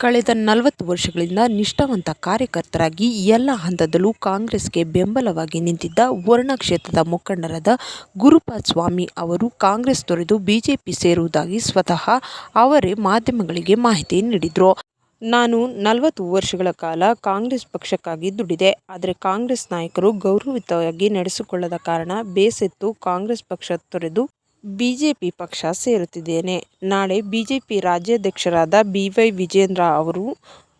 ಕಳೆದ ನಲವತ್ತು ವರ್ಷಗಳಿಂದ ನಿಷ್ಠಾವಂತ ಕಾರ್ಯಕರ್ತರಾಗಿ ಎಲ್ಲ ಹಂತದಲ್ಲೂ ಕಾಂಗ್ರೆಸ್ಗೆ ಬೆಂಬಲವಾಗಿ ನಿಂತಿದ್ದ ವರ್ಣ ಕ್ಷೇತ್ರದ ಮುಖಂಡರಾದ ಗುರುಪಾದ್ ಸ್ವಾಮಿ ಅವರು ಕಾಂಗ್ರೆಸ್ ತೊರೆದು ಬಿಜೆಪಿ ಸೇರುವುದಾಗಿ ಸ್ವತಃ ಅವರೇ ಮಾಧ್ಯಮಗಳಿಗೆ ಮಾಹಿತಿ ನೀಡಿದರು. ನಾನು ನಲವತ್ತು ವರ್ಷಗಳ ಕಾಲ ಕಾಂಗ್ರೆಸ್ ಪಕ್ಷಕ್ಕಾಗಿ ದುಡಿದೆ. ಆದರೆ ಕಾಂಗ್ರೆಸ್ ನಾಯಕರು ಗೌರವಿತವಾಗಿ ನಡೆಸಿಕೊಳ್ಳದ ಕಾರಣ ಬೇಸತ್ತು ಕಾಂಗ್ರೆಸ್ ಪಕ್ಷ ತೊರೆದು ಬಿಜೆಪಿ ಪಕ್ಷ ಸೇರುತ್ತಿದ್ದೇನೆ. ನಾಳೆ ಬಿಜೆಪಿ ರಾಜ್ಯಾಧ್ಯಕ್ಷರಾದ ಬಿ. ವೈ. ವಿಜೇಂದ್ರ ಅವರು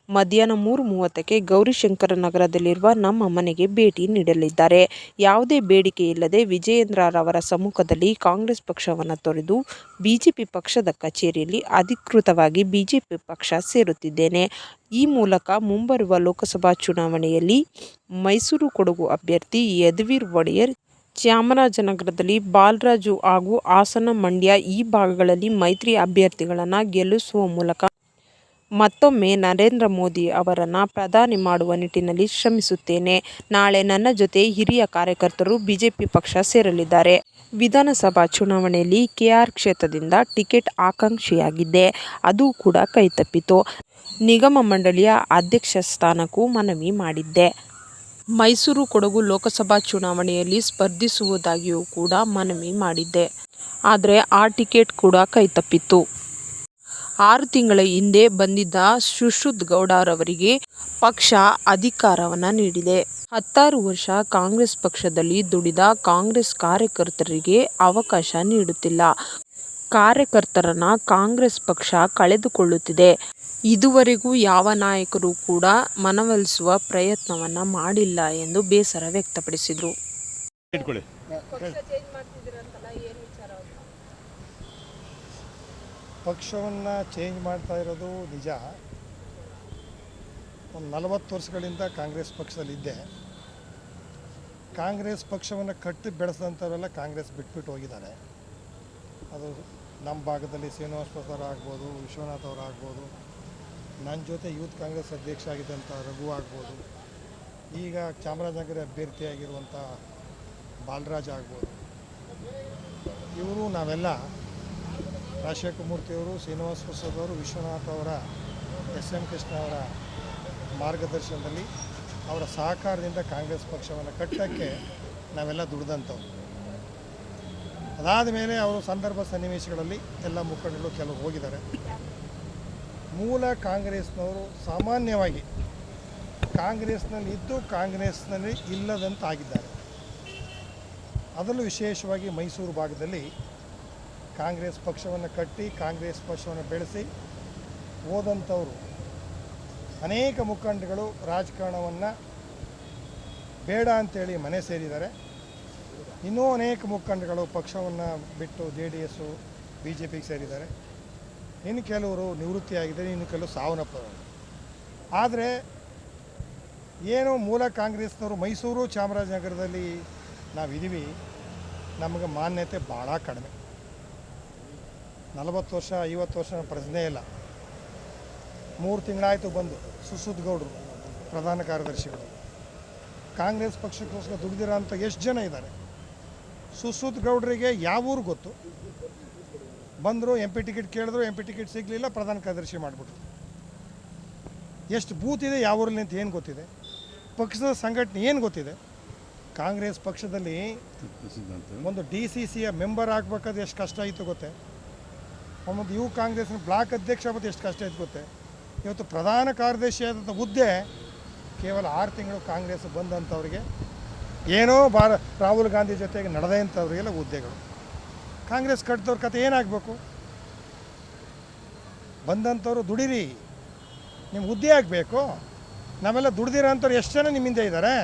ಮಧ್ಯಾಹ್ನ ಮೂರು ಮೂವತ್ತಕ್ಕೆ ಗೌರಿಶಂಕರ ನಗರದಲ್ಲಿರುವ ನಮ್ಮ ಮನೆಗೆ ಭೇಟಿ ನೀಡಲಿದ್ದಾರೆ. ಯಾವುದೇ ಬೇಡಿಕೆ ಇಲ್ಲದೆ ವಿಜಯೇಂದ್ರರವರ ಸಮ್ಮುಖದಲ್ಲಿ ಕಾಂಗ್ರೆಸ್ ಪಕ್ಷವನ್ನು ತೊರೆದು ಬಿಜೆಪಿ ಪಕ್ಷದ ಕಚೇರಿಯಲ್ಲಿ ಅಧಿಕೃತವಾಗಿ ಬಿಜೆಪಿ ಪಕ್ಷ ಸೇರುತ್ತಿದ್ದೇನೆ. ಈ ಮೂಲಕ ಮುಂಬರುವ ಲೋಕಸಭಾ ಚುನಾವಣೆಯಲ್ಲಿ ಮೈಸೂರು ಕೊಡಗು ಅಭ್ಯರ್ಥಿ ಯದುವೀರ್ ಒಡೆಯರ್, ಚಾಮರಾಜನಗರದಲ್ಲಿ ಬಾಲರಾಜು ಹಾಗೂ ಹಾಸನ, ಮಂಡ್ಯ ಈ ಭಾಗಗಳಲ್ಲಿ ಮೈತ್ರಿ ಅಭ್ಯರ್ಥಿಗಳನ್ನು ಗೆಲ್ಲಿಸುವ ಮೂಲಕ ಮತ್ತೊಮ್ಮೆ ನರೇಂದ್ರ ಮೋದಿ ಅವರನ್ನು ಪ್ರಧಾನಿ ಮಾಡುವ ನಿಟ್ಟಿನಲ್ಲಿ ಶ್ರಮಿಸುತ್ತೇನೆ. ನಾಳೆ ನನ್ನ ಜೊತೆ ಹಿರಿಯ ಕಾರ್ಯಕರ್ತರು ಬಿಜೆಪಿ ಪಕ್ಷ ಸೇರಲಿದ್ದಾರೆ. ವಿಧಾನಸಭಾ ಚುನಾವಣೆಯಲ್ಲಿ ಕೆಆರ್ ಕ್ಷೇತ್ರದಿಂದ ಟಿಕೆಟ್ ಆಕಾಂಕ್ಷಿಯಾಗಿದ್ದೆ. ಅದು ಕೂಡ ಕೈತಪ್ಪಿತು. ನಿಗಮ ಮಂಡಳಿಯ ಅಧ್ಯಕ್ಷ ಸ್ಥಾನಕ್ಕೂ ಮನವಿ ಮಾಡಿದ್ದೆ. ಮೈಸೂರು ಕೊಡಗು ಲೋಕಸಭಾ ಚುನಾವಣೆಯಲ್ಲಿ ಸ್ಪರ್ಧಿಸುವುದಾಗಿಯೂ ಕೂಡ ಮನವಿ ಮಾಡಿದ್ದೆ. ಆದರೆ ಆ ಟಿಕೆಟ್ ಕೂಡ ಕೈತಪ್ಪಿತ್ತು. ಆರು ತಿಂಗಳ ಹಿಂದೆ ಬಂದಿದ್ದ ಸುಶ್ರುತ್ ಗೌಡರವರಿಗೆ ಪಕ್ಷ ಅಧಿಕಾರವನ್ನು ನೀಡಿದೆ. ಹತ್ತಾರು ವರ್ಷ ಕಾಂಗ್ರೆಸ್ ಪಕ್ಷದಲ್ಲಿ ದುಡಿದ ಕಾಂಗ್ರೆಸ್ ಕಾರ್ಯಕರ್ತರಿಗೆ ಅವಕಾಶ ನೀಡುತ್ತಿಲ್ಲ. ಕಾರ್ಯಕರ್ತರನ್ನು ಕಾಂಗ್ರೆಸ್ ಪಕ್ಷ ಕಳೆದುಕೊಳ್ಳುತ್ತಿದೆ. ಇದುವರೆಗೂ ಯಾವ ನಾಯಕರೂ ಕೂಡ ಮನವೊಲಿಸುವ ಪ್ರಯತ್ನವನ್ನು ಮಾಡಿಲ್ಲ ಎಂದು ಬೇಸರ ವ್ಯಕ್ತಪಡಿಸಿದರು. ಪಕ್ಷವನ್ನು ಚೇಂಜ್ ಮಾಡ್ತಾ ಇರೋದು ನಿಜ. ಒಂದು ನಲವತ್ತು ವರ್ಷಗಳಿಂದ ಕಾಂಗ್ರೆಸ್ ಪಕ್ಷದಲ್ಲಿದ್ದೆ ಕಾಂಗ್ರೆಸ್ ಪಕ್ಷವನ್ನು ಕಟ್ಟಿ ಬೆಳೆಸಿದಂಥವರೆಲ್ಲ ಕಾಂಗ್ರೆಸ್ ಬಿಟ್ಬಿಟ್ಟು ಹೋಗಿದ್ದಾರೆ. ಅದು ನಮ್ಮ ಭಾಗದಲ್ಲಿ ಶ್ರೀನಿವಾಸ ಪ್ರಸಾದ್ ಆಗ್ಬೋದು ವಿಶ್ವನಾಥ್ ಅವರು ಆಗ್ಬೋದು ನನ್ನ ಜೊತೆ ಯೂತ್ ಕಾಂಗ್ರೆಸ್ ಅಧ್ಯಕ್ಷ ಆಗಿದ್ದಂಥ ರಘು ಆಗ್ಬೋದು. ಈಗ ಚಾಮರಾಜನಗರ ಅಭ್ಯರ್ಥಿಯಾಗಿರುವಂಥ ಬಾಲರಾಜ್ ಆಗ್ಬೋದು. ಇವರು ನಾವೆಲ್ಲ ರಾಜಶೇಖರಮೂರ್ತಿಯವರು ಶ್ರೀನಿವಾಸ ಪ್ರಸಾದ್ ಅವರು, ವಿಶ್ವನಾಥ್ ಅವರ, ಎಸ್ ಎಂ ಕೃಷ್ಣ ಅವರ ಮಾರ್ಗದರ್ಶನದಲ್ಲಿ ಅವರ ಸಹಕಾರದಿಂದ ಕಾಂಗ್ರೆಸ್ ಪಕ್ಷವನ್ನು ಕಟ್ಟೋಕ್ಕೆ ನಾವೆಲ್ಲ ದುಡ್ದಂಥವ್ರು. ಅದಾದ ಮೇಲೆ ಅವರು ಸಂದರ್ಭ ಸನ್ನಿವೇಶಗಳಲ್ಲಿ ಎಲ್ಲ ಮುಖಂಡರು ಕೆಲವು ಹೋಗಿದ್ದಾರೆ. ಮೂಲ ಕಾಂಗ್ರೆಸ್ನವರು ಸಾಮಾನ್ಯವಾಗಿ ಕಾಂಗ್ರೆಸ್ನಲ್ಲಿ ಇದ್ದು ಕಾಂಗ್ರೆಸ್ನಲ್ಲಿ ಇಲ್ಲದಂತಾಗಿದ್ದಾರೆ. ಅದರಲ್ಲೂ ವಿಶೇಷವಾಗಿ ಮೈಸೂರು ಭಾಗದಲ್ಲಿ ಕಾಂಗ್ರೆಸ್ ಪಕ್ಷವನ್ನು ಕಟ್ಟಿ, ಕಾಂಗ್ರೆಸ್ ಪಕ್ಷವನ್ನು ಬೆಳೆಸಿ ಹೋದಂಥವರು ಅನೇಕ ಮುಖಂಡಗಳು ರಾಜಕಾರಣವನ್ನು ಬೇಡ ಅಂತೇಳಿ ಮನೆ ಸೇರಿದ್ದಾರೆ. ಇನ್ನೂ ಅನೇಕ ಮುಖಂಡಗಳು ಪಕ್ಷವನ್ನು ಬಿಟ್ಟು J D S B J ಪಿಗೆ ಸೇರಿದ್ದಾರೆ. ಇನ್ನು ಕೆಲವರು ನಿವೃತ್ತಿಯಾಗಿದ್ದಾರೆ, ಇನ್ನು ಕೆಲವರು ಸಾವನ್ನಪ್ಪಿದ್ದಾರೆ ಆದರೆ ಏನು ಮೂಲ ಕಾಂಗ್ರೆಸ್ನವರು ಮೈಸೂರು ಚಾಮರಾಜನಗರದಲ್ಲಿ ನಾವಿದ್ದೀವಿ, ನಮಗೆ ಮಾನ್ಯತೆ ಭಾಳ ಕಡಿಮೆ. ನಲವತ್ತು ವರ್ಷ, ಐವತ್ತು ವರ್ಷ ಪ್ರಶ್ನೆ ಇಲ್ಲ. ಮೂರು ತಿಂಗಳಾಯಿತು ಬಂದು ಸುಸುದ್ ಗೌಡರು, ಪ್ರಧಾನ ಕಾರ್ಯದರ್ಶಿಗಳು. ಕಾಂಗ್ರೆಸ್ ಪಕ್ಷಕ್ಕೋಸ್ಕರ ದುಡಿದಿರೋ ಅಂಥ ಎಷ್ಟು ಜನ ಇದ್ದಾರೆ? ಸುಸುದ್ ಗೌಡರಿಗೆ ಯಾವ ಊರು ಗೊತ್ತು? ಬಂದರು ಎಂ ಪಿ ಟಿಕೆಟ್ ಕೇಳಿದ್ರು ಎಂ ಪಿ ಟಿಕೆಟ್ ಸಿಗಲಿಲ್ಲ ಪ್ರಧಾನ ಕಾರ್ಯದರ್ಶಿ ಮಾಡಿಬಿಟ್ರು. ಎಷ್ಟು ಬೂತ್ ಇದೆ ಯಾವ ಊರಲ್ಲಿ ಅಂತ ಏನು ಗೊತ್ತಿದೆ? ಪಕ್ಷದ ಸಂಘಟನೆ ಏನು ಗೊತ್ತಿದೆ? ಕಾಂಗ್ರೆಸ್ ಪಕ್ಷದಲ್ಲಿ ಒಂದು ಡಿ ಸಿ ಸಿಯ ಮೆಂಬರ್ ಆಗಬೇಕಾದ್ರೆ ಎಷ್ಟು ಕಷ್ಟ ಆಯಿತು ಗೊತ್ತೇ? ಒಂದು ಯು ಕಾಂಗ್ರೆಸ್ನ ಬ್ಲಾಕ್ ಅಧ್ಯಕ್ಷ ಆಗೋದು ಎಷ್ಟು ಕಷ್ಟ ಆಯಿತು ಗೊತ್ತೆ? ಇವತ್ತು ಪ್ರಧಾನ ಕಾರ್ಯದರ್ಶಿ ಆದಂಥ ಹುದ್ದೆ ಕೇವಲ ಆರು ತಿಂಗಳು ಕಾಂಗ್ರೆಸ್ ಬಂದಂಥವ್ರಿಗೆ ಏನೋ ಭಾರ ರಾಹುಲ್ ಗಾಂಧಿ ಜೊತೆಗೆ ನಡೆದಂಥವ್ರಿಗೆಲ್ಲ ಹುದ್ದೆಗಳು. ಕಾಂಗ್ರೆಸ್ ಕಟ್ಟಿದವ್ರ ಕತೆ ಏನಾಗಬೇಕು? ಬಂದಂಥವ್ರು ದುಡಿರಿ. ನಿಮ್ಮ ಹುದ್ದೆ ಆಗಬೇಕು. ನಾವೆಲ್ಲ ದುಡ್ದಿರೋ ಅಂಥವ್ರು ಎಷ್ಟು ಜನ ನಿಮ್ಮಿಂದ ಇದ್ದಾರೆ?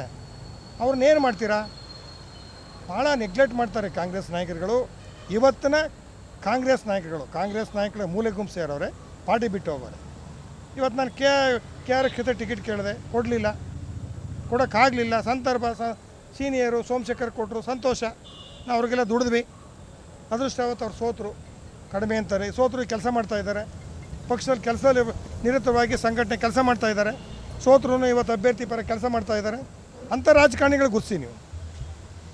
ಅವ್ರನ್ನೇನು ಮಾಡ್ತೀರಾ? ಭಾಳ ನೆಗ್ಲೆಕ್ಟ್ ಮಾಡ್ತಾರೆ ಕಾಂಗ್ರೆಸ್ ನಾಯಕರುಗಳು. ಇವತ್ತಿನ ಕಾಂಗ್ರೆಸ್ ನಾಯಕರುಗಳು, ಕಾಂಗ್ರೆಸ್ ನಾಯಕರ ಮೂಲೆ ಗುಂಪು ಸೇರೋರೆ ಪಾರ್ಟಿ ಬಿಟ್ಟು ಹೋಗೋರೆ. ಇವತ್ತು ನಾನು ಕೆ ಕೆ ಆರ್ ಕ್ಷೇತ್ರ ಟಿಕೆಟ್ ಕೇಳಿದೆ, ಕೊಡಲಿಲ್ಲ. ಕೊಡೋಕ್ಕಾಗಲಿಲ್ಲ. ಸಂತರ್ಭ ಸ, ಸೀನಿಯರು, ಸೋಮಶೇಖರ್ ಕೊಟ್ಟರು ಸಂತೋಷ. ನಾವು ಅವ್ರಿಗೆಲ್ಲ ದುಡಿದ್ವಿ. ಅದೃಷ್ಟ ಅವತ್ತು ಅವ್ರು ಸೋತರು. ಕಡಿಮೆ ಅಂತಾರೆ. ಸೋತರು ಕೆಲಸ ಮಾಡ್ತಾ ಇದ್ದಾರೆ. ಪಕ್ಷದಲ್ಲಿ ಕೆಲಸದಲ್ಲಿ ನಿರತವಾಗಿ ಸಂಘಟನೆ ಕೆಲಸ ಮಾಡ್ತಾ ಇದ್ದಾರೆ. ಸೋತರು ಇವತ್ತು ಅಭ್ಯರ್ಥಿ ಪರ ಕೆಲಸ ಮಾಡ್ತಾ ಇದ್ದಾರೆ. ಅಂಥ ರಾಜಕಾರಣಿಗಳು ಗುರ್ಸಿ ನೀವು.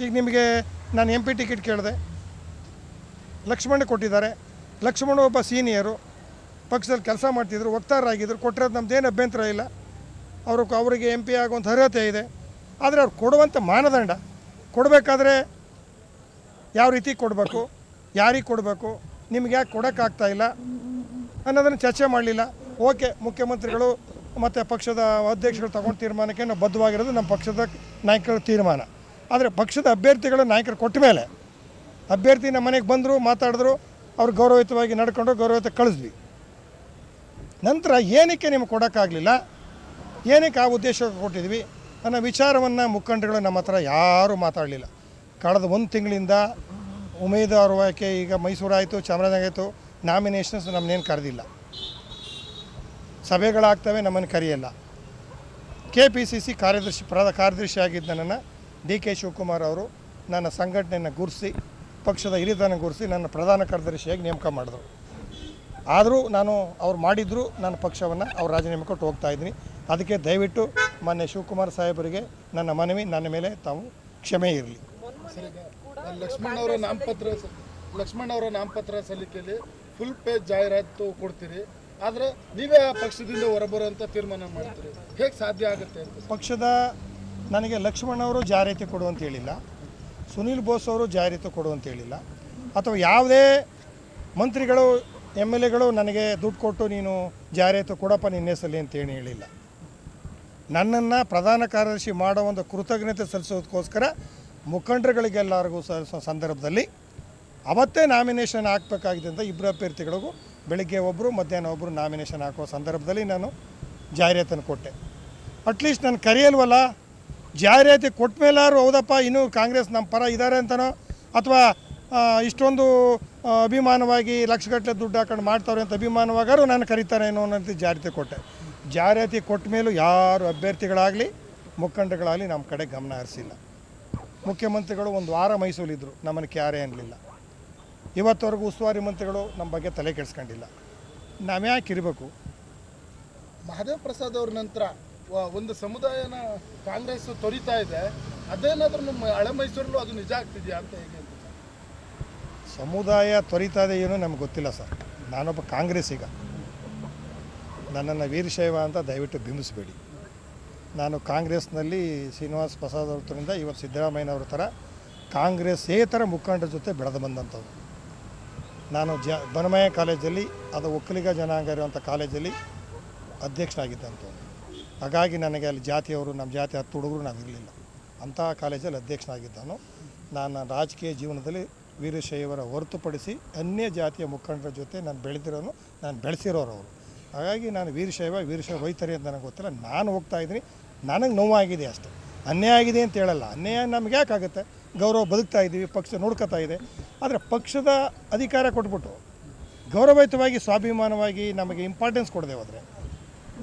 ಈಗ ನಿಮಗೆ ನಾನು ಎಂ ಪಿ ಟಿಕೆಟ್ ಕೇಳಿದೆ. ಲಕ್ಷ್ಮಣ ಕೊಟ್ಟಿದ್ದಾರೆ. ಲಕ್ಷ್ಮಣ ಒಬ್ಬ ಸೀನಿಯರು. ಪಕ್ಷದಲ್ಲಿ ಕೆಲಸ ಮಾಡ್ತಿದ್ರು ವಕ್ತಾರರಾಗಿದ್ದರು ಕೊಟ್ಟಿರೋದು ನಮ್ದೇನು ಅಭ್ಯಂತರ ಇಲ್ಲ. ಅವರು ಅವರಿಗೆ ಎಂ ಪಿ ಆಗುವಂಥ ಅರ್ಹತೆ ಇದೆ. ಆದರೆ ಅವ್ರು ಕೊಡುವಂಥ ಮಾನದಂಡ. ಕೊಡಬೇಕಾದ್ರೆ ಯಾವ ರೀತಿ ಕೊಡಬೇಕು? ಯಾರಿಗೆ ಕೊಡಬೇಕು? ನಿಮ್ಗೆ ಯಾಕೆ ಕೊಡೋಕ್ಕಾಗ್ತಾ ಇಲ್ಲ? ಅನ್ನೋದನ್ನು ಚರ್ಚೆ ಮಾಡಲಿಲ್ಲ. ಓಕೆ, ಮುಖ್ಯಮಂತ್ರಿಗಳು ಮತ್ತು ಪಕ್ಷದ ಅಧ್ಯಕ್ಷರು ತಗೊಂಡು ತೀರ್ಮಾನಕ್ಕೆ ನಾವು ಬದ್ಧವಾಗಿರೋದು ನಮ್ಮ ಪಕ್ಷದ ನಾಯಕರ ತೀರ್ಮಾನ. ಆದರೆ ಪಕ್ಷದ ಅಭ್ಯರ್ಥಿಗಳು ನಾಯಕರು ಕೊಟ್ಟ ಮೇಲೆ ಅಭ್ಯರ್ಥಿ ನಮ್ಮ ಮನೆಗೆ ಬಂದರು, ಮಾತಾಡಿದ್ರು, ಅವ್ರು ಗೌರವಯುತವಾಗಿ ನಡ್ಕೊಂಡು ಗೌರವಯುತ ಕಳಿಸ್ವಿ ನಂತರ ಏನಕ್ಕೆ ನಿಮ್ಗೆ ಕೊಡೋಕ್ಕಾಗಲಿಲ್ಲ ಏನಕ್ಕೆ ಆ ಉದ್ದೇಶಕ್ಕೆ ಕೊಟ್ಟಿದ್ವಿ? ಅನ್ನೋ ವಿಚಾರವನ್ನು ಮುಖಂಡರುಗಳು ನಮ್ಮ ಹತ್ರ ಯಾರೂ ಮಾತಾಡಲಿಲ್ಲ. ಕಳೆದ ಒಂದು ತಿಂಗಳಿಂದ ಉಮೇದುವಾರ ಆಯ್ಕೆ ಈಗ ಮೈಸೂರು ಆಯಿತು ಚಾಮರಾಜನಗರ ಆಯಿತು ನಾಮಿನೇಷನ್ಸ್ ನಮ್ಮನ್ನೇನು ಕರೆದಿಲ್ಲ. ಸಭೆಗಳಾಗ್ತವೆ, ನಮ್ಮನ್ನು ಕರೆಯಲ್ಲ. ಕೆ ಪಿ ಸಿ ಸಿ ಕಾರ್ಯದರ್ಶಿ ಪ್ರಧ ಕಾರ್ಯದರ್ಶಿ ಆಗಿದ್ದ ನನ್ನನ್ನು ಡಿ ಕೆ ಶಿವಕುಮಾರ್ ಅವರು ನನ್ನ ಸಂಘಟನೆಯನ್ನು ಗುರುಸಿ, ಪಕ್ಷದ ಹಿರಿತನ ಗುರುಸಿ ನನ್ನ ಪ್ರಧಾನ ಕಾರ್ಯದರ್ಶಿಯಾಗಿ ನೇಮಕ ಮಾಡಿದ್ರು. ಆದರೂ ನಾನು ಅವ್ರು ಮಾಡಿದ್ರು, ನನ್ನ ಪಕ್ಷವನ್ನು ಅವ್ರು ರಾಜೀನಾಮೆ ಕೊಟ್ಟು ಹೋಗ್ತಾ ಇದ್ದೀನಿ. ಅದಕ್ಕೆ ದಯವಿಟ್ಟು ಮಾನ್ಯ ಶಿವಕುಮಾರ್ ಸಾಹೇಬರಿಗೆ ನನ್ನ ಮನವಿ, ನನ್ನ ಮೇಲೆ ತಾವು ಕ್ಷಮೆ ಇರಲಿ. ಲಕ್ಷ್ಮಣ್ ಅವರ ನಾಮಪತ್ರ ಲಕ್ಷ್ಮಣ್ ಅವರ ನಾಮಪತ್ರ ಸಲ್ಲಿಕೆಯಲ್ಲಿ ಫುಲ್ ಪೇಜ್ ಜಾಹೀರಾತು ಕೊಡ್ತೀರಿ. ಆದರೆ ನೀವೇ ಆ ಪಕ್ಷದಿಂದ ಹೊರಬರುವಂತ ತೀರ್ಮಾನ ಮಾಡ್ತೀರಿ. ಹೇಗೆ ಸಾಧ್ಯ ಆಗುತ್ತೆ ಪಕ್ಷದ ನನಗೆ ಲಕ್ಷ್ಮಣ್ ಅವರು ಜಾರಿತಿ ಕೊಡು ಅಂತ ಹೇಳಿಲ್ಲ. ಸುನೀಲ್ ಬೋಸ್ ಅವರು ಜಾರಿತಿ ಕೊಡು ಅಂತ ಹೇಳಿಲ್ಲ. ಅಥವಾ ಯಾವುದೇ ಮಂತ್ರಿಗಳು ಎಂ ಎಲ್ ಎಗಳು ನನಗೆ ದುಡ್ಡು ಕೊಟ್ಟು ನೀನು ಜಾಹೀರಾತು ಕೊಡಪ್ಪ ನಿನ್ನ ಹೆಸರಲ್ಲಿ ಅಂತೇಳಿ ಹೇಳಿಲ್ಲ. ನನ್ನನ್ನು ಪ್ರಧಾನ ಕಾರ್ಯದರ್ಶಿ ಮಾಡೋ ಒಂದು ಕೃತಜ್ಞತೆ ಸಲ್ಲಿಸೋದಕ್ಕೋಸ್ಕರ ಮುಖಂಡರುಗಳಿಗೆಲ್ಲರಿಗೂ ಸಂದರ್ಭದಲ್ಲಿ ಅವತ್ತೇ ನಾಮಿನೇಷನ್ ಹಾಕಬೇಕಾಗಿದೆ ಅಂತ ಇಬ್ಬರು ಅಭ್ಯರ್ಥಿಗಳಿಗೂ ಬೆಳಿಗ್ಗೆ ಒಬ್ಬರು ಮಧ್ಯಾಹ್ನ ಒಬ್ಬರು ನಾಮಿನೇಷನ್ ಹಾಕೋ ಸಂದರ್ಭದಲ್ಲಿ ನಾನು ಜಾಹೀರಾತನ್ನು ಕೊಟ್ಟೆ. ಅಟ್ಲೀಸ್ಟ್ ನಾನು ಕರೆಯಲ್ವಲ್ಲ? ಜಾಹೀರಾತಿ ಕೊಟ್ಟ ಮೇಲಾರು ಹೌದಪ್ಪ, ಇನ್ನೂ ಕಾಂಗ್ರೆಸ್ ನಮ್ಮ ಪರ ಇದ್ದಾರೆ ಅಂತನೋ? ಅಥವಾ ಇಷ್ಟೊಂದು ಅಭಿಮಾನವಾಗಿ ಲಕ್ಷಗಟ್ಟಲೆ ದುಡ್ಡು ಹಾಕೊಂಡು ಮಾಡ್ತಾವ್ರೆ ಅಂತ ಅಭಿಮಾನವಾಗಾರು ನಾನು ಕರೀತಾರೆ ಏನೋ ಅನ್ನೋದು ಜಾಹೀರಾತಿ ಕೊಟ್ಟೆ. ಜಾಹೀರಾತಿ ಕೊಟ್ಟ ಮೇಲೂ ಯಾರು ಅಭ್ಯರ್ಥಿಗಳಾಗಲಿ, ಮುಖಂಡಗಳಾಗಲಿ ನಮ್ಮ ಕಡೆ ಗಮನ ಹರಿಸಿಲ್ಲ. ಮುಖ್ಯಮಂತ್ರಿಗಳು ಒಂದು ವಾರ ಮೈಸೂರಿದ್ರು ನಮ್ಮನ್ನು ಕ್ಯಾರೇ ಅನ್ನಲಿಲ್ಲ. ಇವತ್ತವರೆಗೂ ಉಸ್ತುವಾರಿ ಮಂತ್ರಿಗಳು ನಮ್ಮ ಬಗ್ಗೆ ತಲೆ ಕೆಡಿಸ್ಕೊಂಡಿಲ್ಲ. ನಾವು ಯಾಕೆ ಇರಬೇಕು? ಮಹದೇವ್ ಪ್ರಸಾದ್ ಅವ್ರ ನಂತರ ಒಂದು ಸಮುದಾಯನ ಕಾಂಗ್ರೆಸ್ ತೊರಿತಾ ಇದೆ. ಅದೇನಾದರೂ ನಮ್ಮ ಹಳೆ ಮೈಸೂರಲ್ಲೂ ಅದು ನಿಜ ಆಗ್ತಿದೆಯಾ ಅಂತ ಹೇಗೆ ಸಮುದಾಯ ತೊರಿತಾ ಇದೆ ಏನೋ ನಮ್ಗೆ ಗೊತ್ತಿಲ್ಲ ಸರ್. ನಾನೊಬ್ಬ ಕಾಂಗ್ರೆಸ್ಸಿಗ ನನ್ನನ್ನು ವೀರಶೈವ ಅಂತ ದಯವಿಟ್ಟು ಬಿಂಬಿಸಬೇಡಿ. ನಾನು ಕಾಂಗ್ರೆಸ್ನಲ್ಲಿ ಶ್ರೀನಿವಾಸ್ ಪ್ರಸಾದ್ ಅವ್ರಿಂದ ಇವತ್ತು ಸಿದ್ದರಾಮಯ್ಯನವ್ರ ಥರ ಕಾಂಗ್ರೆಸ್ಸೇತರ ಮುಖಂಡರ ಜೊತೆ ಬೆಳೆದು ಬಂದಂಥವ್ರು. ನಾನು ಜ ಬನಮಯ ಕಾಲೇಜಲ್ಲಿ, ಅದು ಒಕ್ಕಲಿಗ ಜನಾಂಗ ಇರುವಂಥ ಕಾಲೇಜಲ್ಲಿ ಅಧ್ಯಕ್ಷನಾಗಿದ್ದಂಥವ್ರು. ಹಾಗಾಗಿ ನನಗೆ ಅಲ್ಲಿ ಜಾತಿಯವರು ನಮ್ಮ ಜಾತಿ ಹತ್ತು ಹುಡುಗರು ನಾವಿರಲಿಲ್ಲ ಅಂಥ ಕಾಲೇಜಲ್ಲಿ ಅಧ್ಯಕ್ಷನಾಗಿದ್ದನು ನಾನು ರಾಜಕೀಯ ಜೀವನದಲ್ಲಿ ವೀರಶೈವರ ಹೊರತುಪಡಿಸಿ ಅನ್ಯ ಜಾತಿಯ ಮುಖಂಡರ ಜೊತೆ ನಾನು ಬೆಳೆದಿರೋನು, ನಾನು ಬೆಳೆಸಿರೋರು ಅವರು. ಹಾಗಾಗಿ ನಾನು ವೀರಶೈವ ವೀರಶೈವ ಹೋಯ್ತಾರೆ ಅಂತ ನನಗೆ ಗೊತ್ತಿಲ್ಲ. ನಾನು ಹೋಗ್ತಾ ಇದ್ದೀನಿ. ನನಗೆ ನೋವಾಗಿದೆ ಅಷ್ಟೆ. ಅನ್ಯಾಯ ಆಗಿದೆ ಅಂತ ಹೇಳಲ್ಲ. ಅನ್ಯಾಯ ನಮ್ಗೆ ಯಾಕಾಗುತ್ತೆ ಗೌರವ ಬದುಕ್ತಾ ಇದ್ದೀವಿ ಪಕ್ಷ ನೋಡ್ಕೋತಾ ಇದೆ. ಆದರೆ ಪಕ್ಷದ ಅಧಿಕಾರ ಕೊಟ್ಬಿಟ್ಟು ಗೌರವಯುತವಾಗಿ ಸ್ವಾಭಿಮಾನವಾಗಿ ನಮಗೆ ಇಂಪಾರ್ಟೆನ್ಸ್ ಕೊಡದೆ ಹೋದರೆ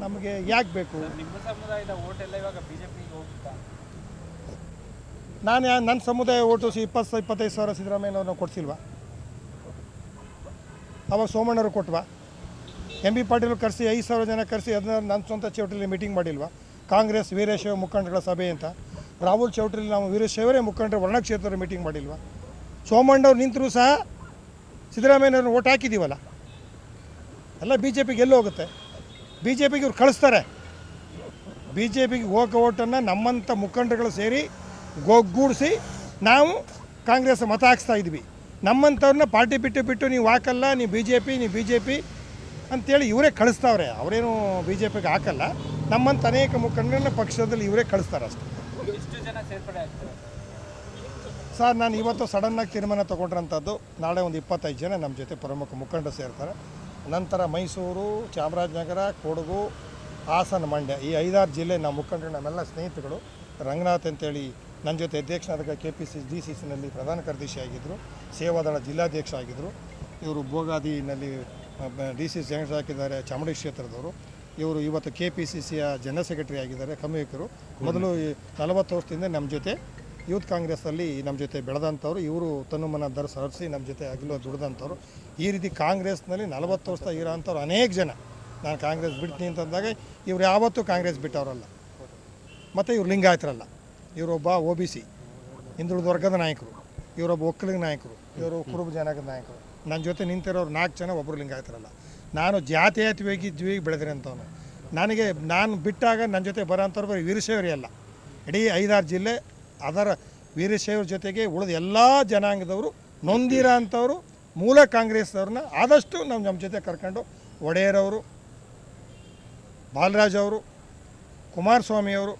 ನಮಗೆ ಯಾಕೆ ಬೇಕು? ನಾನು ಯಾ ನನ್ನ ಸಮುದಾಯ ಓಟು ಸಿ ಇಪ್ಪತ್ತು ಇಪ್ಪತ್ತೈದು ಸಾವಿರ ಸಿದ್ದರಾಮಯ್ಯನವ್ರನ್ನ ಕೊಡ್ಸಿಲ್ವಾ? ಅವಾಗ ಸೋಮಣ್ಣವ್ರು ಕೊಟ್ವಾ? ಎಂ ಬಿ ಪಾಟೀಲ್ ಕರೆಸಿ ಐದು ಸಾವಿರ ಜನ ಕರೆಸಿ ಅದನ್ನ ನನ್ನ ಸ್ವಂತ ಚೌಟ್ರಿಲಿ ಮೀಟಿಂಗ್ ಮಾಡಿಲ್ವಾ? ಕಾಂಗ್ರೆಸ್ ವೀರಶೈವ ಮುಖಂಡಗಳ ಸಭೆ ಅಂತ. ರಾಹುಲ್ ಚೌಟ್ರಿಲಿ ನಾವು ವೀರಶೈವರೇ ಮುಖಂಡರು ವರ್ಣಕ್ಷೇತ್ರದ ಮೀಟಿಂಗ್ ಮಾಡಿಲ್ವಾ? ಸೋಮಣ್ಣವ್ರು ನಿಂತರೂ ಸಹ ಸಿದ್ದರಾಮಯ್ಯನವ್ರನ್ನ ಓಟ್ ಹಾಕಿದ್ದೀವಲ್ಲ ಎಲ್ಲ ಬಿ ಜೆ ಪಿಗೆ ಎಲ್ಲೂ ಹೋಗುತ್ತೆ ಬಿ ಜೆ ಪಿಗೆ ಇವ್ರು ಕಳಿಸ್ತಾರೆ. ಬಿ ಜೆ ಪಿಗೆ ಹೋಗೋ ಓಟನ್ನು ನಮ್ಮಂಥ ಮುಖಂಡರುಗಳು ಸೇರಿ ಗೊಗ್ಗೂಡಿಸಿ ನಾವು ಕಾಂಗ್ರೆಸ್ ಮತ ಹಾಕ್ಸ್ತಾ ಇದ್ವಿ. ನಮ್ಮಂಥವ್ರನ್ನ ಪಾರ್ಟಿ ಬಿಟ್ಟು ಬಿಟ್ಟು ನೀವು ಹಾಕಲ್ಲ, ನೀವು ಬಿ ಜೆ ಪಿ ನೀವು ಬಿ ಜೆ ಪಿ ಅಂತೇಳಿ ಇವರೇ ಕಳಿಸ್ತಾವ್ರೆ. ಅವರೇನು ಬಿ ಜೆ ಪಿಗೆ ಹಾಕಲ್ಲ. ನಮ್ಮಂತ ಅನೇಕ ಮುಖಂಡರನ್ನ ಪಕ್ಷದಲ್ಲಿ ಇವರೇ ಕಳಿಸ್ತಾರೆ ಅಷ್ಟೇ. ಸರ್ ನಾನು ಇವತ್ತು ಸಡನ್ನಾಗಿ ತೀರ್ಮಾನ ತೊಗೊಂಡ್ರಂಥದ್ದು ನಾಳೆ ಒಂದು ಇಪ್ಪತ್ತೈದು ಜನ ನಮ್ಮ ಜೊತೆ ಪ್ರಮುಖ ಮುಖಂಡರು ಸೇರ್ತಾರೆ. ನಂತರ ಮೈಸೂರು ಚಾಮರಾಜನಗರ ಕೊಡಗು ಹಾಸನ ಮಂಡ್ಯ ಈ ಐದಾರು ಜಿಲ್ಲೆ ನಮ್ಮ ಮುಖಂಡರು ನಮ್ಮೆಲ್ಲ ಸ್ನೇಹಿತರುಗಳು ರಂಗನಾಥ್ ಅಂತೇಳಿ ನನ್ನ ಜೊತೆ ಅಧ್ಯಕ್ಷನಾದಾಗ K P C D C ಸಿನಲ್ಲಿ ಪ್ರಧಾನ ಕಾರ್ಯದರ್ಶಿ ಆಗಿದ್ದರು ಸೇವಾದಳ ಜಿಲ್ಲಾಧ್ಯಕ್ಷ ಆಗಿದ್ದರು ಇವರು ಭೋಗಾದಿನಲ್ಲಿ ಡಿ ಸಿ ಜನರಲ್ ಹಾಕಿದ್ದಾರೆ ಚಾಮುಂಡಿ ಕ್ಷೇತ್ರದವರು. ಇವರು ಇವತ್ತು ಕೆ ಪಿ ಸಿ ಸಿಯ ಜನರಲ್ ಸೆಕ್ರೆಟರಿ ಆಗಿದ್ದಾರೆ ಕಮ್ಮಿಕರು ಮೊದಲು ನಲವತ್ತು ವರ್ಷದಿಂದ ನಮ್ಮ ಜೊತೆ, ಯೂತ್ ಕಾಂಗ್ರೆಸ್ಸಲ್ಲಿ ನಮ್ಮ ಜೊತೆ ಬೆಳೆದಂಥವ್ರು. ಇವರು ತನುಮನ ದರ ಸರಿಸಿ ನಮ್ಮ ಜೊತೆ ಅಗಲು ದುಡ್ದಂಥವ್ರು. ಈ ರೀತಿ ಕಾಂಗ್ರೆಸ್ನಲ್ಲಿ ನಲವತ್ತು ವರ್ಷ ಇರೋಂಥವ್ರು ಅನೇಕ ಜನ. ನಾನು ಕಾಂಗ್ರೆಸ್ ಬಿಡ್ತೀನಿ ಅಂತಂದಾಗ ಇವ್ರು ಯಾವತ್ತೂ ಕಾಂಗ್ರೆಸ್ ಬಿಟ್ಟವರಲ್ಲ. ಮತ್ತು ಇವ್ರು ಲಿಂಗಾಯತರಲ್ಲ. ಇವರೊಬ್ಬ ಒ ಬಿ ಸಿ, ಹಿಂದುಳಿದ ವರ್ಗದ ನಾಯಕರು. ಇವರೊಬ್ಬ ಒಕ್ಕಲಿಗ ನಾಯಕರು. ಇವರು ಕುರುಬ ಜನಾಂಗದ ನಾಯಕರು. ನನ್ನ ಜೊತೆ ನಿಂತಿರೋರು ನಾಲ್ಕು ಜನ ಒಬ್ಬರು ಲಿಂಗಾಯತರಲ್ಲ ನಾನು ಜಾತೀಯತೆಯಾಗಿ ಜೀವಿಗೆ ಬೆಳೆದಿರೋಂಥವನು ನನಗೆ, ನಾನು ಬಿಟ್ಟಾಗ ನನ್ನ ಜೊತೆ ಬರೋಂಥವ್ರು ಬರೀ ವೀರಶೈವರೇ ಅಲ್ಲ. ಇಡೀ ಐದಾರು ಜಿಲ್ಲೆ, ಅದರ ವೀರಶೈವರ ಜೊತೆಗೆ ಉಳಿದ ಎಲ್ಲ ಜನಾಂಗದವರು ನೊಂದಿರೋ ಅಂಥವ್ರು, ಮೂಲ ಕಾಂಗ್ರೆಸ್ನವ್ರನ್ನ ಆದಷ್ಟು ನಾವು ನಮ್ಮ ಜೊತೆ ಕರ್ಕೊಂಡು ಒಡೆಯರವರು, ಬಾಲರಾಜ್ ಅವರು ಕುಮಾರಸ್ವಾಮಿಯವರು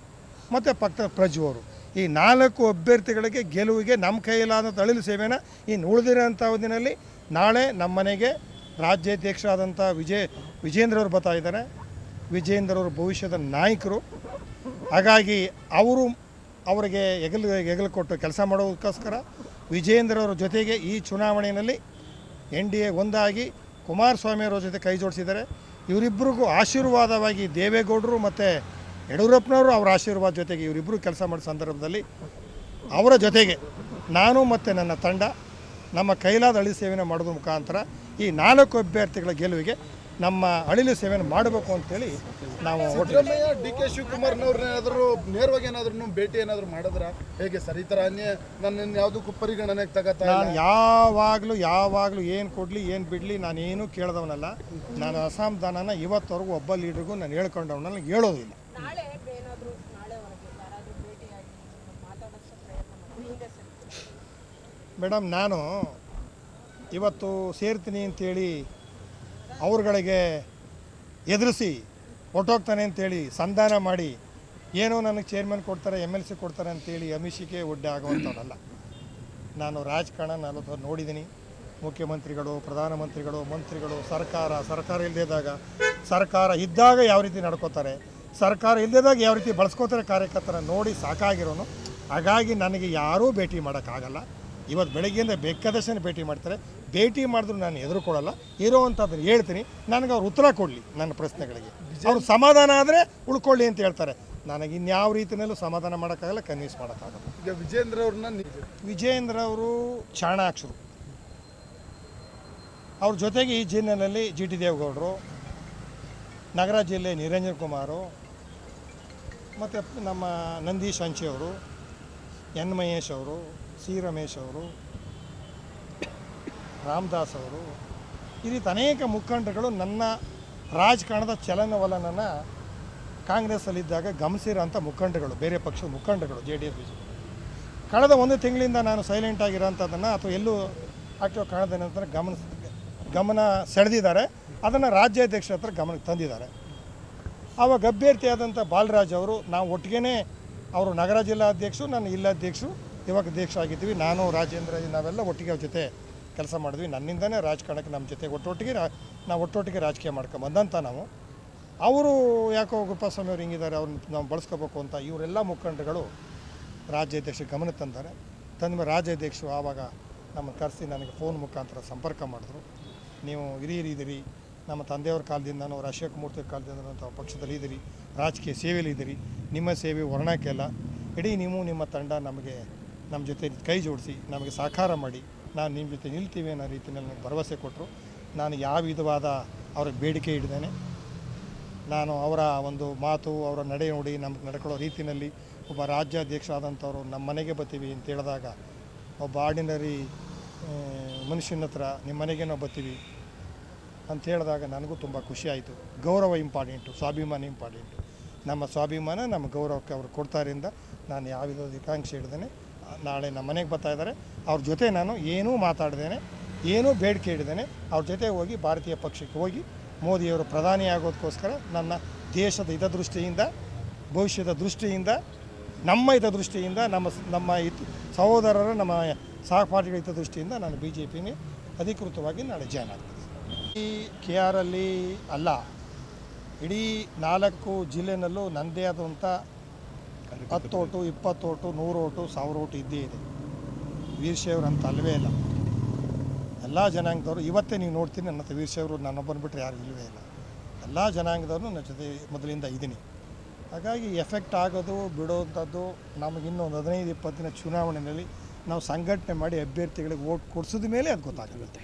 ಮತ್ತು ಪಕ್ಕದ ಪ್ರಜ್ವರು ಅವರು. ಈ ನಾಲ್ಕು ಅಭ್ಯರ್ಥಿಗಳಿಗೆ ಗೆಲುವಿಗೆ ನಮ್ಮ ಕೈಯಲ್ಲಾದಂಥ ತಳಿಲು ಸೇವೆನ ಇನ್ನು ಉಳಿದಿರೋಂಥ ಅವಧಿನಲ್ಲಿ ನಾಳೆ ನಮ್ಮ ಮನೆಗೆ ರಾಜ್ಯಾಧ್ಯಕ್ಷರಾದಂಥ ವಿಜಯ್ ವಿಜೇಂದ್ರ ಅವರು ಬರ್ತಾ ಇದ್ದಾರೆ. ವಿಜೇಂದ್ರ ಅವರು ಭವಿಷ್ಯದ ನಾಯಕರು. ಹಾಗಾಗಿ ಅವರು ಅವರಿಗೆ ಹೆಗಲು ಹೆಗಲು ಕೊಟ್ಟು ಕೆಲಸ ಮಾಡೋದಕ್ಕೋಸ್ಕರ ವಿಜೇಂದ್ರ ಅವರ ಜೊತೆಗೆ ಈ ಚುನಾವಣೆಯಲ್ಲಿ ಎನ್ ಡಿ ಎ ಒಂದಾಗಿ ಕುಮಾರಸ್ವಾಮಿ ಅವರ ಜೊತೆ ಕೈ ಜೋಡಿಸಿದ್ದಾರೆ. ಇವರಿಬ್ಬರಿಗೂ ಆಶೀರ್ವಾದವಾಗಿ ದೇವೇಗೌಡರು ಮತ್ತು ಯಡಿಯೂರಪ್ಪನವರು ಅವರ ಆಶೀರ್ವಾದ ಜೊತೆಗೆ ಇವರಿಬ್ಬರು ಕೆಲಸ ಮಾಡೋ ಸಂದರ್ಭದಲ್ಲಿ ಅವರ ಜೊತೆಗೆ ನಾನು ಮತ್ತು ನನ್ನ ತಂಡ ನಮ್ಮ ಕೈಲಾದ ಅಳಿಲು ಸೇವೆಯನ್ನು ಮಾಡೋದ್ರ ಮುಖಾಂತರ ಈ ನಾಲ್ಕು ಅಭ್ಯರ್ಥಿಗಳ ಗೆಲುವಿಗೆ ನಮ್ಮ ಅಳಿಲು ಸೇವೆಯನ್ನು ಮಾಡಬೇಕು ಅಂತೇಳಿ ನಾವು ಸಿದ್ದರಾಮಯ್ಯ ಡಿ ಕೆ ಶಿವಕುಮಾರ್ನವ್ರನ್ನೇನಾದರೂ ನೇರವಾಗಿ ಏನಾದ್ರೂ ಭೇಟಿ ಏನಾದರೂ ಮಾಡಿದ್ರ? ಹೇಗೆ ಸರ್ ಈ ಥರ ಅನ್ಯ ನನ್ನ ಯಾವುದಕ್ಕೂ ಪರಿಗಣನೆಗೆ ತಗತ್ತ ನಾನು ಯಾವಾಗಲೂ ಯಾವಾಗಲೂ ಏನು ಕೊಡಲಿ ಏನು ಬಿಡಲಿ ನಾನೇನು ಕೇಳಿದವನಲ್ಲ. ನಾನು ಅಸಮಾಧಾನನ ಇವತ್ತವರೆಗೂ ಒಬ್ಬ ಲೀಡ್ರಿಗೂ ನಾನು ಹೇಳ್ಕೊಂಡವನಲ್ಲ ಹೇಳೋದಿಲ್ಲ ನಾಳೆ ಏನಾದರೂ ನಾಳೆ ಒಳಗೆ ಯಾರಾದರೂ ಭೇಟಿಯಾಗಿ ಮಾತಾಡೋಷ್ಟು ಪ್ರಯತ್ನ ಮಾಡಿ ಹಿಂದೆ ಸರಿ ಮೇಡಮ್, ನಾನು ಇವತ್ತು ಸೇರ್ತೀನಿ ಅಂತೇಳಿ ಅವ್ರಗಳಿಗೆ ಎದುರಿಸಿ ಹೊಟ್ಟೋಗ್ತಾನೆ ಅಂತೇಳಿ ಸಂಧಾನ ಮಾಡಿ, ಏನೋ ನನಗೆ ಚೇರ್ಮನ್ ಕೊಡ್ತಾರೆ ಎಂ ಎಲ್ ಸಿ ಕೊಡ್ತಾರೆ ಅಂತೇಳಿ ಅಮಿಷಿಕೆ ಒಡ್ಡೆ ಆಗುವಂಥವನಲ್ಲ ನಾನು ರಾಜಕಾರಣ ನಾನು ನೋಡಿದ್ದೀನಿ. ಮುಖ್ಯಮಂತ್ರಿಗಳು, ಪ್ರಧಾನಮಂತ್ರಿಗಳು, ಮಂತ್ರಿಗಳು, ಸರ್ಕಾರ ಸರ್ಕಾರ ಇಲ್ಲದಿದ್ದಾಗ ಸರ್ಕಾರ ಇದ್ದಾಗ ಯಾವ ರೀತಿ ನಡ್ಕೋತಾರೆ, ಸರ್ಕಾರ ಇಲ್ಲದಿದ್ದಾಗ ಯಾವ ರೀತಿ ಬಳಸ್ಕೋತಾರೆ ಕಾರ್ಯಕರ್ತರ ನೋಡಿ ಸಾಕಾಗಿರೋನು. ಹಾಗಾಗಿ ನನಗೆ ಯಾರೂ ಭೇಟಿ ಮಾಡೋಕ್ಕಾಗಲ್ಲ. ಇವತ್ತು ಬೆಳಗ್ಗೆಯಿಂದ ಬೇಕಾದಷ್ಟೇ ಭೇಟಿ ಮಾಡ್ತಾರೆ. ಭೇಟಿ ಮಾಡಿದ್ರು ನಾನು ಎದುರುಕೊಡಲ್ಲ ಇರೋವಂಥದ್ದನ್ನು ಹೇಳ್ತೀನಿ. ನನಗೆ ಅವ್ರು ಉತ್ತರ ಕೊಡಲಿ ನನ್ನ ಪ್ರಶ್ನೆಗಳಿಗೆ. ಅವ್ರು ಸಮಾಧಾನ ಆದರೆ ಉಳ್ಕೊಳ್ಳಿ ಅಂತ ಹೇಳ್ತಾರೆ. ನನಗೆ ಇನ್ಯಾವ ರೀತಿಯಲ್ಲೂ ಸಮಾಧಾನ ಮಾಡೋಕ್ಕಾಗಲ್ಲ ಕನ್ವಿನ್ಸ್ ಮಾಡೋಕ್ಕಾಗಲ್ಲ. ಈಗ ವಿಜೇಂದ್ರ ಅವ್ರನ್ನ ವಿಜೇಂದ್ರ ಅವರು ಚಾಣಾಕ್ಷರು. ಅವ್ರ ಜೊತೆಗೆ ಈ ಜಿಲ್ಲೆಯಲ್ಲಿ ಜಿ ಟಿ ದೇವೇಗೌಡರು ನಗರ ಜಿಲ್ಲೆ ನಿರಂಜನ್ ಕುಮಾರು ಮತ್ತು ನಮ್ಮ ನಂದೀಶ್ ಹಂಚಿ ಅವರು ಎನ್ ಮಹೇಶ್ ಅವರು ಸಿ ರಮೇಶ್ ಅವರು, ರಾಮದಾಸ್ ಅವರು ಈ ರೀತಿ ಅನೇಕ ಮುಖಂಡಗಳು ನನ್ನ ರಾಜಕಾರಣದ ಚಲನವಲನನ್ನು ಕಾಂಗ್ರೆಸ್ಸಲ್ಲಿದ್ದಾಗ ಗಮನಿಸಿರೋಂಥ ಮುಖಂಡಗಳು, ಬೇರೆ ಪಕ್ಷದ ಮುಖಂಡಗಳು, J D S, B J ಕಳೆದ ಒಂದು ತಿಂಗಳಿಂದ ನಾನು ಸೈಲೆಂಟ್ ಆಗಿರೋಂಥದ್ದನ್ನು ಅಥವಾ ಎಲ್ಲೂ ಆಕ್ಟಿವ್ ಕಾಣದೇನೆ ಅಂತ ಗಮನ ಗಮನ ಸೆಳೆದಿದ್ದಾರೆ. ಅದನ್ನು ರಾಜ್ಯಾಧ್ಯಕ್ಷರ ಹತ್ರ ಗಮನಕ್ಕೆ ತಂದಿದ್ದಾರೆ. ಆವಾಗ ಅಭ್ಯರ್ಥಿಯಾದಂಥ ಬಾಲರಾಜ್ ಅವರು, ನಾವು ಒಟ್ಟಿಗೆ ಅವರು ನಗರ ಜಿಲ್ಲಾಧ್ಯಕ್ಷರು ನಾನು ಇಲ್ಲಾಧ್ಯಕ್ಷರು ಇವಾಗ ಅಧ್ಯಕ್ಷ ಆಗಿದ್ದೀವಿ. ನಾನು, ರಾಜೇಂದ್ರ ನಾವೆಲ್ಲ ಒಟ್ಟಿಗೆ ಅವ್ರ ಜೊತೆ ಕೆಲಸ ಮಾಡಿದ್ವಿ. ನನ್ನಿಂದನೇ ರಾಜಕಾರಣಕ್ಕೆ ನಮ್ಮ ಜೊತೆ ಒಟ್ಟೊಟ್ಟಿಗೆ ನಾವು ಒಟ್ಟೊಟ್ಟಿಗೆ ರಾಜಕೀಯ ಮಾಡ್ಕೊಂಡು ಬಂದಂಥ ನಾವು. ಅವರು ಯಾಕೋ ಗುರುಪಾಸ್ವಾಮಿ ಅವ್ರು ಹಿಂಗಿದ್ದಾರೆ, ಅವ್ರನ್ನ ನಾವು ಬಳಸ್ಕೋಬೇಕು ಅಂತ ಇವರೆಲ್ಲ ಮುಖಂಡಗಳು ರಾಜ್ಯಾಧ್ಯಕ್ಷ ಗಮನ ತಂದಾರೆ. ತಂದ ರಾಜ್ಯಾಧ್ಯಕ್ಷರು ಆವಾಗ ನಮ್ಮನ್ನು ಕರೆಸಿ ನನಗೆ ಫೋನ್ ಮುಖಾಂತರ ಸಂಪರ್ಕ ಮಾಡಿದ್ರು. ನೀವು ಹಿರಿಯರಿದ್ದೀರಿ ನಮ್ಮ ತಂದೆಯವ್ರ ಕಾಲದಿಂದ ನಾವು ಅಶೋಕ್ ಮೂರ್ತಿ ಕಾಲದಿಂದ ತಾವು ಪಕ್ಷದಲ್ಲಿ ಇದ್ದೀರಿ. ರಾಜಕೀಯ ಸೇವೆಯಲ್ಲಿ ಇದ್ದೀರಿ. ನಿಮ್ಮ ಸೇವೆ ವರ್ಣಕ್ಕೆಲ್ಲ ಇಡೀ ನೀವು ನಿಮ್ಮ ತಂಡ ನಮಗೆ ನಮ್ಮ ಜೊತೆ ಕೈ ಜೋಡಿಸಿ ನಮಗೆ ಸಹಕಾರ ಮಾಡಿ ನಾನು ನಿಮ್ಮ ಜೊತೆ ನಿಲ್ತೀವಿ ಅನ್ನೋ ರೀತಿಯಲ್ಲಿ ನನಗೆ ಭರವಸೆ ಕೊಟ್ಟರು. ನಾನು ಯಾವ ವಿಧವಾದ ಅವರ ಬೇಡಿಕೆ ಇಡ್ದೇನೆ, ನಾನು ಅವರ ಒಂದು ಮಾತು, ಅವರ ನಡೆ ನೋಡಿ ನಮ್ಗೆ ನಡ್ಕೊಳ್ಳೋ ರೀತಿಯಲ್ಲಿ ಒಬ್ಬ ರಾಜ್ಯಾಧ್ಯಕ್ಷರಾದಂಥವ್ರು ನಮ್ಮ ಮನೆಗೆ ಬರ್ತೀವಿ ಅಂತ ಹೇಳಿದಾಗ ಒಬ್ಬ ಆರ್ಡಿನರಿ ಮನುಷ್ಯನ ಹತ್ರ ನಿಮ್ಮ ಮನೆಗೆ ನಾವು ಬರ್ತೀವಿ ಅಂತ ಹೇಳಿದಾಗ ನನಗೂ ತುಂಬ ಖುಷಿಯಾಯಿತು ಗೌರವ ಇಂಪಾರ್ಟೆಂಟು ಸ್ವಾಭಿಮಾನ ಇಂಪಾರ್ಟೆಂಟು ನಮ್ಮ ಸ್ವಾಭಿಮಾನ ನಮ್ಮ ಗೌರವಕ್ಕೆ ಅವರು ಕೊಡ್ತಾರಿಂದ ನಾನು ಯಾವ ವಿಧದ ವಿಕಾಂಕ್ಷೆ ಹಿಡ್ದೇನೆ ನಾಳೆ ನಮ್ಮ ಮನೆಗೆ ಬರ್ತಾ ಇದ್ದಾರೆ. ಅವ್ರ ಜೊತೆ ನಾನು ಏನೂ ಮಾತಾಡ್ದೇನೆ, ಏನೂ ಬೇಡಿಕೆ ಹಿಡ್ದೇನೆ ಅವ್ರ ಜೊತೆ ಹೋಗಿ ಭಾರತೀಯ ಪಕ್ಷಕ್ಕೆ ಹೋಗಿ ಮೋದಿಯವರು ಪ್ರಧಾನಿ ಆಗೋದಕ್ಕೋಸ್ಕರ ನನ್ನ ದೇಶದ ಹಿತದೃಷ್ಟಿಯಿಂದ, ಭವಿಷ್ಯದ ದೃಷ್ಟಿಯಿಂದ, ನಮ್ಮ ಹಿತದೃಷ್ಟಿಯಿಂದ, ನಮ್ಮ ನಮ್ಮ ಹಿತ, ಸಹೋದರರ, ನಮ್ಮ ಸಹಪಾಠಿಗಳ ಹಿತದೃಷ್ಟಿಯಿಂದ ನಾನು ಬಿ ಜೆ ಪಿನೇ ಅಧಿಕೃತವಾಗಿ ನಾಳೆ ಜಾಯ್ನ್ ಆಗ್ತೀನಿ. ಈ ಕೆ ಆರಲ್ಲಿ ಅಲ್ಲ ಇಡೀ ನಾಲ್ಕು ಜಿಲ್ಲೆನಲ್ಲೂ ನನ್ನದೇ ಆದಂಥ ಹತ್ತು ಓಟು ಇಪ್ಪತ್ತು ಓಟು ನೂರು ಓಟು ಸಾವಿರ ಓಟು ಇದ್ದೇ ಇದೆ. ವೀರಶೈವರು ಅಂತ ಅಲ್ಲವೇ ಇಲ್ಲ. ಎಲ್ಲ ಜನಾಂಗದವರು, ಇವತ್ತೇ ನೀವು ನೋಡ್ತೀನಿ ನನ್ನ ಹತ್ರ ವೀರಶೈವರು ನನ್ನೊಬ್ಬನ ಬಿಟ್ಟರೆ ಯಾರು ಇಲ್ಲವೇ ಇಲ್ಲ. ಎಲ್ಲ ಜನಾಂಗದವರು ನನ್ನ ಜೊತೆ ಮೊದಲಿಂದ ಇದ್ದೀನಿ. ಹಾಗಾಗಿ ಎಫೆಕ್ಟ್ ಆಗೋದು ಬಿಡೋವಂಥದ್ದು ನಮಗೆ ಇನ್ನೂ ಒಂದು ಹದಿನೈದು, ಇಪ್ಪತ್ತು ದಿನ ಚುನಾವಣೆಯಲ್ಲಿ ನಾವು ಸಂಘಟನೆ ಮಾಡಿ ಅಭ್ಯರ್ಥಿಗಳಿಗೆ ಓಟ್ ಕೊಡಿಸಿದ ಮೇಲೆ ಅದು ಗೊತ್ತಾಗುತ್ತೆ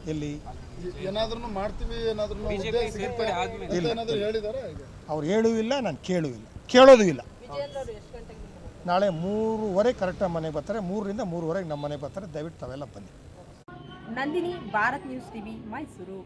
ಅಂತ ಎಲ್ಲಿ? ಏನಾದ್ರೂ ಮಾಡ್ತೀವಿ ಏನಾದ್ರೂ ಬಿಜೆಪಿ ಸೇರ್ಪಡೆ ಆದ್ಮೇಲೆ. ಏನಾದರೂ ಹೇಳಿದಾರೆ ಅವ್ರು ಹೇಳೂ ಇಲ್ಲ ನಾನು ಕೇಳೂ ಇಲ್ಲ. ಕೇಳೋದು ಇಲ್ಲ. ಅವರು ಎಷ್ಟು ಗಂಟೆಗೆ ನಿಮ್ಮ ಮನೆಗೆ ನಾಳೆ ಮೂರುವರೆ ಕರೆಕ್ಟಾಗಿ ಮನೆಗೆ ಬರ್ತಾರೆ. ಮೂರರಿಂದ ಮೂರುವರೆಗೆ ನಮ್ಮ ಮನೆಗೆ ಬರ್ತಾರೆ. ದಯವಿಟ್ಟು ತಾವೆಲ್ಲ ಬನ್ನಿ. Nandini Bharat news TV Mysuru.